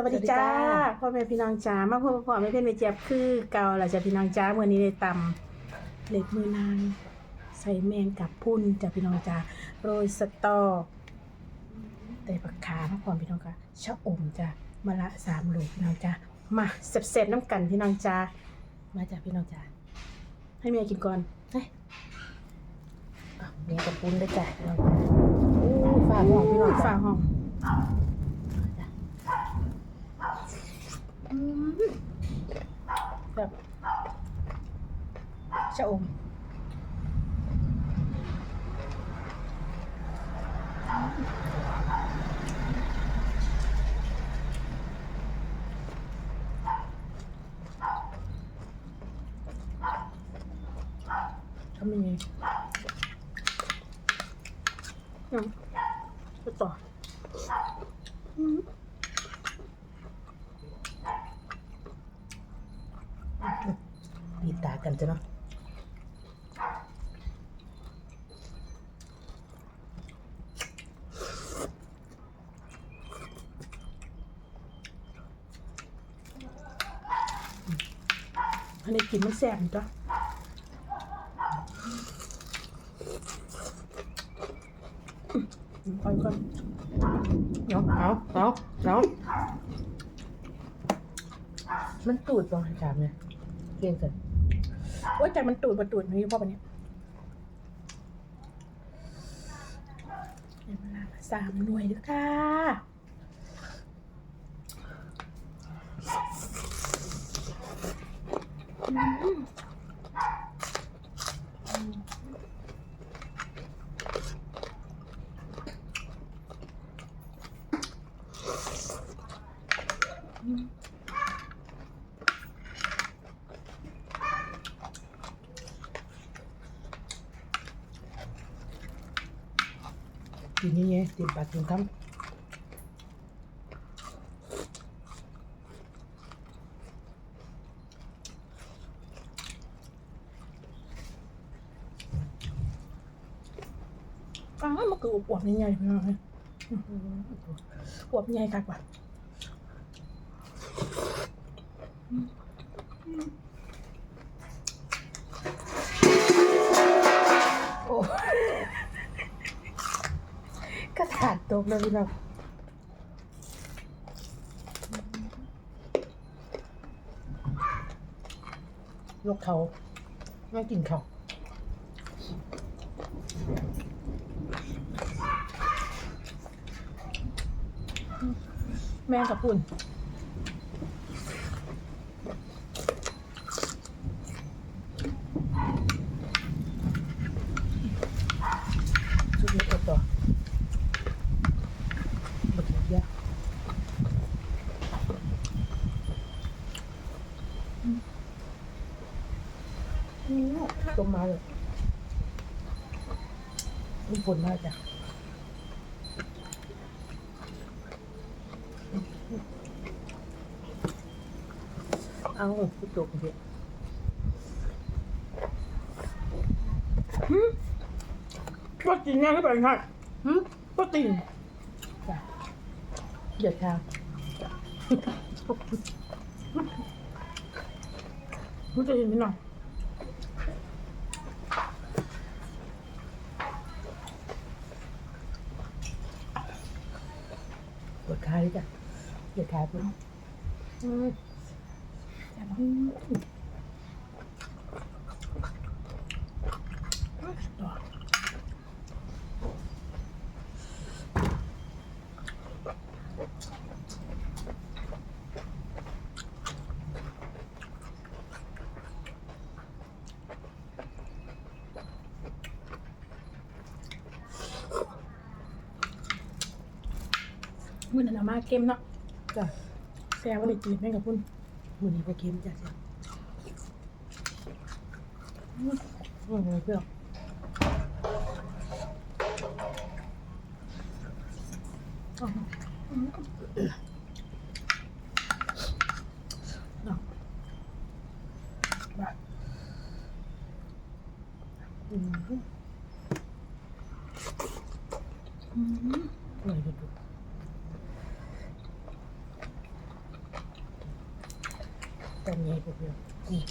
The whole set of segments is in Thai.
สวัสดีจ้าสวัสดีจ้าพ่อแม่พี่น้องจ้ามาพ่อพ่อแม่เพื่อนแม่เจี๊ยบคือเก่าล่ะจ้ะพี่น้องจ้าเมื่อนี้ได้ตำเล็ดมือนางใส่แมงกับพุ่นจ้ะพี่น้องจ้าโรยสตอแต่ผักขามาพร้อมพี่น้องค่ะชะอมจ้ะมะละสามลูกพี่น้องจ้ามาเสร็จๆน้ำกันพี่น้องจ้ามาจ้ะพี่น้องจ้าให้เมียกินก่อนเฮ้ยอะเมียกับพุ่นด้วยจ้ะพี่น้องจ้าอู้ฝาห้องพี่น้องฝาฝากห้อง แบบชะอมทำยังไงยังไปต่อ ปีตา กันจ้ะเนาะอันนี้กินมันแสบจ้ะไปก่อนเนาะเอาเอาเอามันตูดบองจามเนี่ยเรียนกัน โอ้ยใจมันตูดมันตูดนอยู่พ่อปะเนี่ยสามหน่วยด้วยค่ะอืม กินนี่ไงติดปากกินคำอ้ามันคืออวบใหญ่ๆเลยอวบใหญ่คักว่า กเลยพี่น้องยกเขาไม่กินเขาแม่กับปุ่น ชุดนี้เอาต่อบักเยอะ ต้มมาเลยมีผลมากจ้ะเอาพุตกเดียวโปรตีนยังก็เป็นค่ะหืมโปรตีนจ้ะเดือดชาโปรตีนพี่น้อง ท้าเลยจ้ะเดือดขาปุ๊บอืมแซ่บมากต่อ มื่อนั้นเอามาเกมเนาะจ้ะแซ่บวันนี้กินแม่งกับพุ่นมือนี้ไปเค็มจ้ะจ้ะอืมอืมเพื่อนอ๋ออืมเนาะแบบอืมอืม อร่อยดูดู ตอนนี้พวกเดียวนี่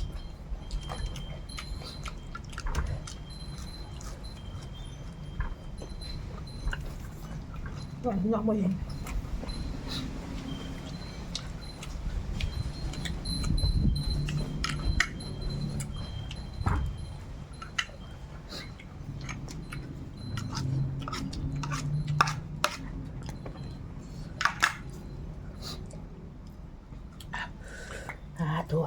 ก่อนน้องบ่เห็นหา ตัว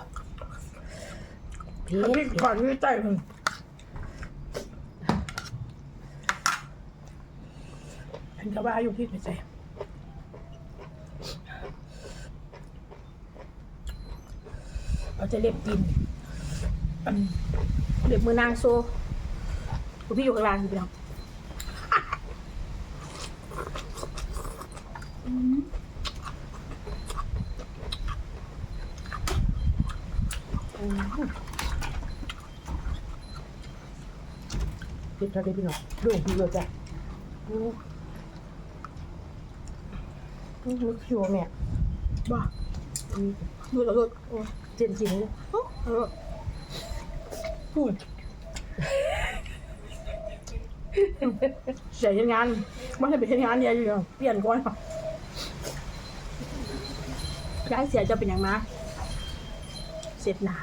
เพชพี่รก่อนนี่ใจมันเห็นกับว่าอยู่พี่ไปใจเราจะเล็บกินอันเล็บมือนางโซดูพี่อยู่ข้างล่างอยู่พี่น้องอืม อืม เพชรเท่าได้พี่น้องดูพี่เลยจ้ะอืมอืมนึกชัวแม่บ้าดูแล้วก็โอ้ยเจนจริงเลยโอ้เออพูดเสียงานไม่ใช่ไปเฮ็ดงานเนี่ยอยู่เปลี่ยนก่อนย้ายเสียจะเป็นอย่างนะ เสร็จหนา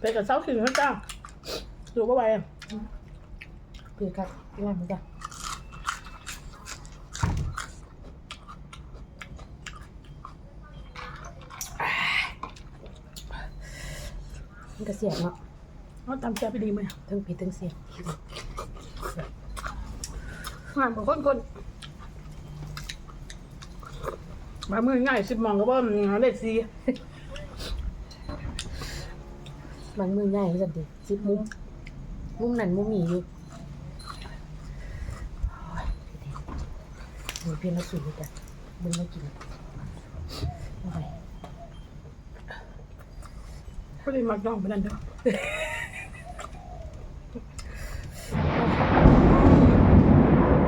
ไปกับเสาถึงแล้วจ้าดูว่าไปอะเพชรครับพี่ว่ามันจ้ะมันก็เสียงเนาะเขาตามแกไปดีไหมทั้งผิดทั้งเสียงงานของคนคนมามือง่ายสิบมองก็ว่าเลขสี่ มันมือง่ายจังดิสิบมุมมุมนั้นมุมนี้อยู่โอ้ยหนูเพียนมาสูงจ้ะมึงไมากินไปก็เลยมักย่องไปนั่นเด้อ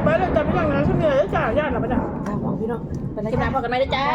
ไปเลยจ้าพี่น้องนะช่วงนี้จ้าญาติหลับไปจ้าตาของพี่น้องไปเลยกินจ้ะน้ำพอกันไหมจ้า